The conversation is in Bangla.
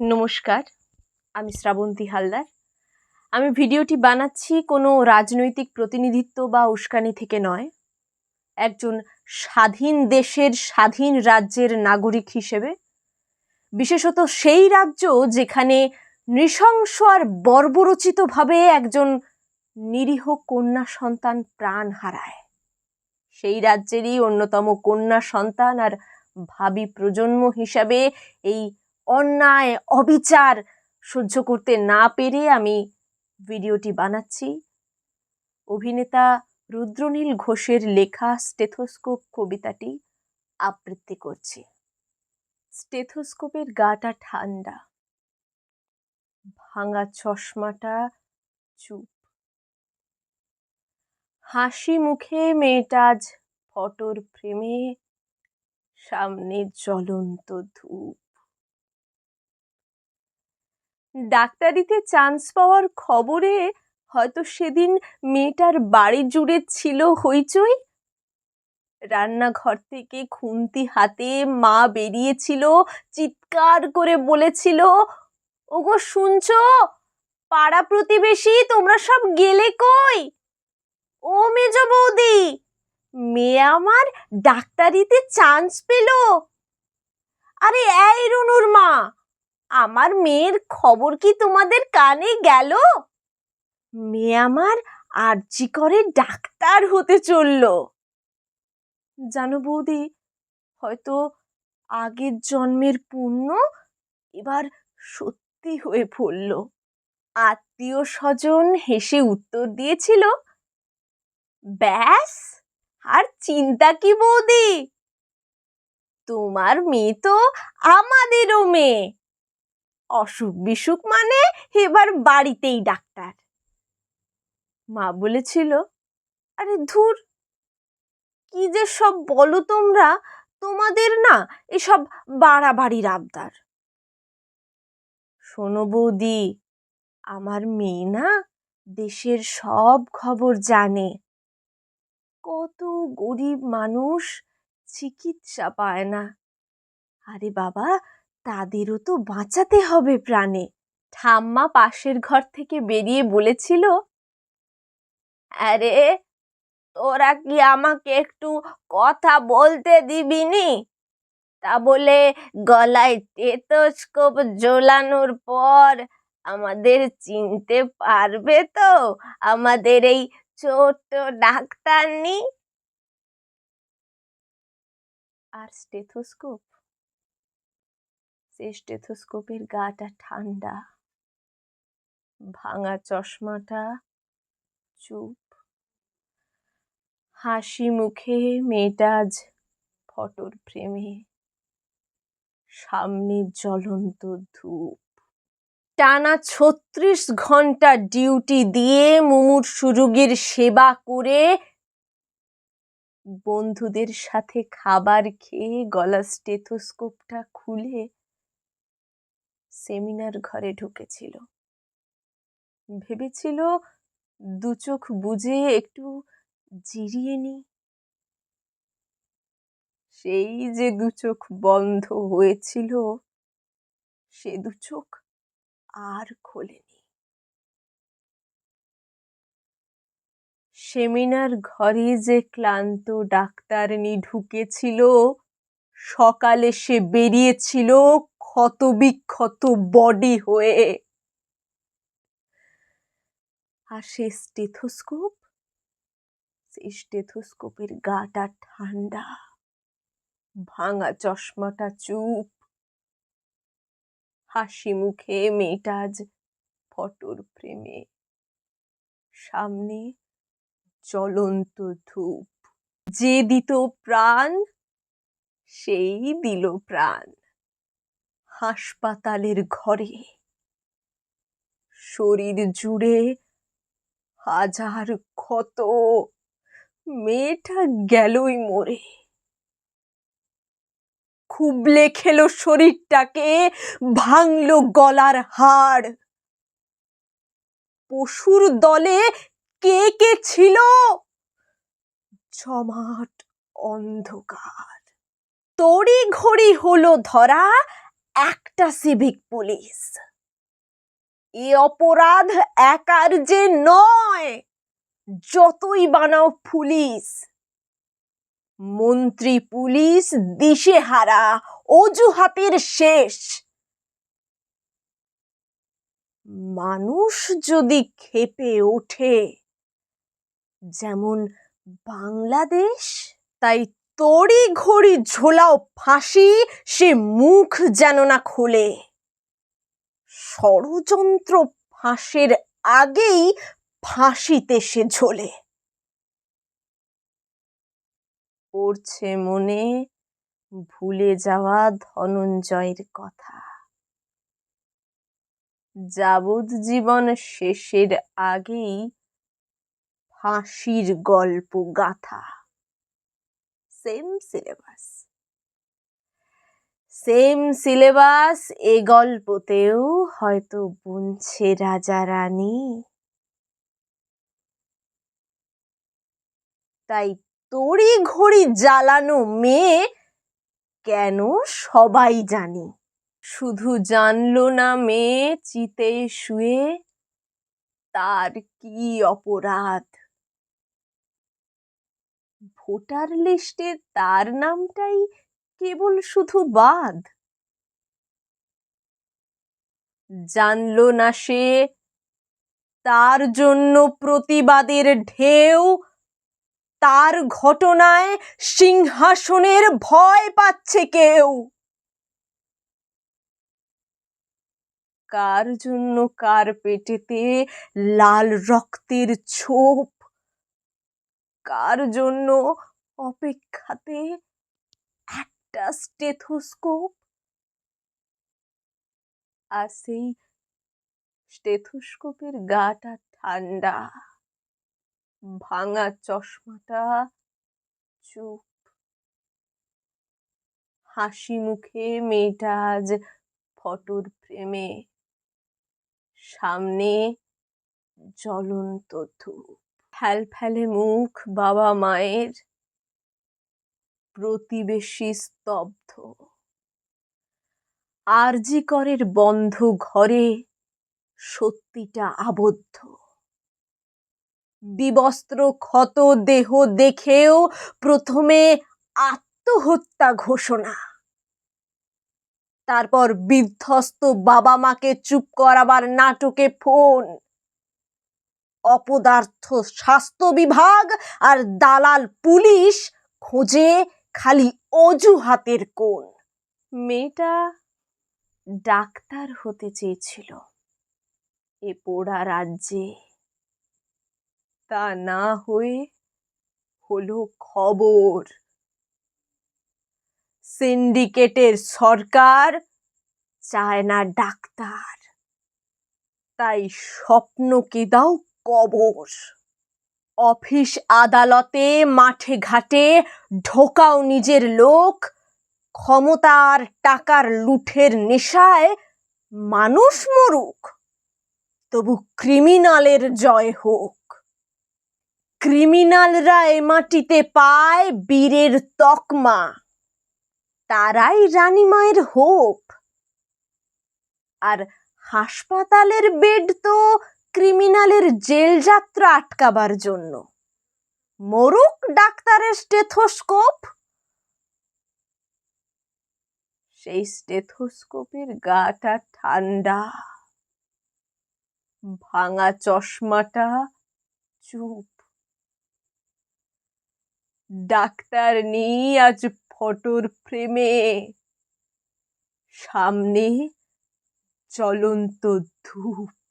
নমস্কার, আমি শ্রাবন্তী হালদার। আমি ভিডিওটি বানাচ্ছি কোনো রাজনৈতিক প্রতিনিধিত্ব বা উস্কানি থেকে নয়। একজন স্বাধীন দেশের স্বাধীন রাজ্যের নাগরিক হিসেবে, বিশেষত সেই রাজ্য যেখানে নৃশংস আর বর্বরচিতভাবে একজন নিরীহ কন্যা সন্তান প্রাণ হারায়। সেই রাজ্যেরই অন্যতম কন্যা সন্তান আর ভাবি প্রজন্ম হিসাবে এই অন্যায়, অবিচার সহ্য করতে না পেরে আমি ভিডিওটি বানাচ্ছি। অভিনেতা রুদ্রনীল ঘোষের লেখা স্টেথোস্কোপ কবিতাটি আবৃত্তি করছি। স্টেথোস্কোপের গাটা ঠান্ডা, ভাঙা চশমাটা চুপ। হাসি মুখে মেয়েটা আজ ফটোর ফ্রেমে, সামনে জ্বলন্ত ধূপ। ডাক্তারিতে চান্স পাওয়ার খবরে হয়তো সেদিন মেয়েটার বাড়ি জুড়ে ছিল হইচই। রান্নাঘর থেকে খুন্তি হাতে মা বেরিয়েছিল, চিৎকার করে বলেছিল, ওগো, শুনছো? পাড়া প্রতিবেশী, তোমরা সব গেলে কই? ও মেজ বৌদি, মেয়ে আমার ডাক্তারিতে চান্স পেল আরে এই রুনুর মা আমার মেয়ের খবর কি তোমাদের কানে গেল? মেয়ে আমার আরজি করে ডাক্তার হতে চলল। জানো বৌদি, হয়তো আগের জন্মের পুণ্য এবার সত্যি হয়ে পড়ল। আত্মীয় স্বজন হেসে উত্তর দিয়েছিল, ব্যাস, আর চিন্তা কি বৌদি? তোমার মেয়ে তো আমাদেরও মেয়ে। অসুখ বিসুখ মানে এবার বাড়িতেই ডাক্তার। মা বলেছিল, আরে ধুর, কি যে সব বলো তোমরা, তোমাদের না এসব বাড়াবাড়ির আবদার। শোনো বৌদি, আমার মেয়ে না দেশের সব খবর জানে। কত গরিব মানুষ চিকিৎসা পায় না। আরে বাবা তাদেরও তো বাঁচাতে হবে প্রাণে। ঠাম্মা পাশের ঘর থেকে বেরিয়ে বলেছিল, আরে, তোরা কি আমাকে একটু কথা বলতে দিবিনি তা বলে গলায় টেটোস্কোপ ঝোলানোর পর, আমাদের চিনতে পারবে তো আমাদের এই ছোট্ট ডাক্তার ডাক্তারনি আর স্টেথোস্কোপ সে স্টেথোস্কোপের গাটা ঠান্ডা। ভাঙা চশমাটা, চুপ। হাসি মুখে মেয়েটা আজ ফটোর ফ্রেমে সামনে জ্বলন্ত ধূপ। টানা ছত্রিশ ঘণ্টা ডিউটি দিয়ে মুমুর সুযোগের সেবা করে বন্ধুদের সাথে খাবার খেয়ে গলা স্টেথোস্কোপটা খুলে সেমিনার ঘরে ঢুকেছিল। ভেবেছিল, দু চোখ বুঝে একটু জিরিয়ে নি। সেই যে দু চোখ বন্ধ হয়েছিল, সে দু চোখ আর খোলেনি সেমিনার ঘরে যে ক্লান্ত ডাক্তারনি ঢুকেছিল, সকালে সে বেরিয়েছিল ক্ষত বিক্ষত বডি হয়ে। আর সে স্টেথোস্কোপ সেই স্টেথোস্কোপের গাটা ঠান্ডা, ভাঙা চশমাটা চুপ। হাসি মুখে মেয়েটা আজ ফটোর ফ্রেমে সামনে জ্বলন্ত ধূপ। যে দিত প্রাণ, সেই দিল প্রাণ। হাসপাতালের ঘরে। শরীর জুড়ে হাজার ক্ষত, মেয়েটা গেলই মরে। খুবলে খেলো শরীরটাকে, ভাঙলো গলার হাড়। পশুর দলে কে কে ছিল? জমাট অন্ধকার। তড়ি ঘড়ি হলো ধরা একটা সিভিক পুলিশ এ অপরাধ একার যে নয়, যতই বানাও পুলিশ মন্ত্রী পুলিশ দিশেহারা, অজুহাতের শেষ। মানুষ যদি খেপে ওঠে, যেমন বাংলাদেশ, তাই তড়ি ঘড়ি ঝোলাও ফাঁসি, সে মুখ যেন না খোলে। ষড়যন্ত্র ফাঁসের আগেই ফাঁসিতে সে ঝোলে। পড়ছে মনে ভুলে যাওয়া ধনঞ্জয়ের কথা। যাবজ্জীবন শেষের আগেই ফাঁসির গল্প গাথা। সেম সিলেবাস সেম সিলেবাস এ গল্পতেও হয়তো বুনছে রাজা রানী। তাই তড়ি ঘড়ি জ্বালানো মেয়ে কেন সবাই জানি? শুধু জানলো না মেয়ে চিতে শুয়ে, তার কি অপরাধ? ভোটার লিস্টে তার নামটাই কেবল শুধু বাদ। জানল না সে তার জন্য প্রতিবাদের ঢেউ, তার ঘটনায় সিংহাসনের ভয় পাচ্ছে কেউ। কার জন্য কার পেটেতে লাল রক্তের ছোপ কার জন্য অপেক্ষাতে একটা স্টেথোস্কোপ? আর সেই স্টেথোস্কোপের গাটা ঠান্ডা, ভাঙা চশমাটা চুপ। হাসি মুখে মেয়েটা আজ ফটোর ফ্রেমে, সামনে জ্বলন্ত ধূপ। ফ্যাল ফ্যালে মুখ বাবা মায়ের প্রতিবেশী স্তব্ধ। আরজি করের বন্ধ ঘরে সত্যিটা আবদ্ধ। বিবস্ত্র ক্ষত দেহ দেখেও প্রথমে আত্মহত্যা ঘোষণা। তারপর বিধ্বস্ত বাবা মাকে চুপ করাবার নাটকে ফোন। অপদার্থ স্বাস্থ্য বিভাগ আর দালাল পুলিশ খোঁজে খালি অজুহাতের কোন মেয়েটা ডাক্তার হতে চেয়েছিল এ পোড়া রাজ্যে। তা না হয়ে হলো খবর। সিন্ডিকেটের সরকার চায় না ডাক্তার। তাই স্বপ্নকে দাও কবর। অফিস আদালতে, মাঠে ঘাটে, ঢোকাও নিজের লোক, ক্ষমতার টাকার লুঠের নেশায় মানুষ মরুক। তবু ক্রিমিনালের জয় হোক। ক্রিমিনালরা এ মাটিতে পায় বীরের তকমা। তারাই রানীমায়ের হোপ। আর হাসপাতালের বেড তো ক্রিমিনালের জেল যাত্রা আটকাবার জন্য। মরুক ডাক্তারের স্টেথোস্কোপ? সেই স্টেথোস্কোপের গাটা ঠান্ডা, ভাঙা চশমাটা চুপ। ডাক্তার নেই আজ ফটোর ফ্রেমে, সামনে জ্বলন্ত ধূপ।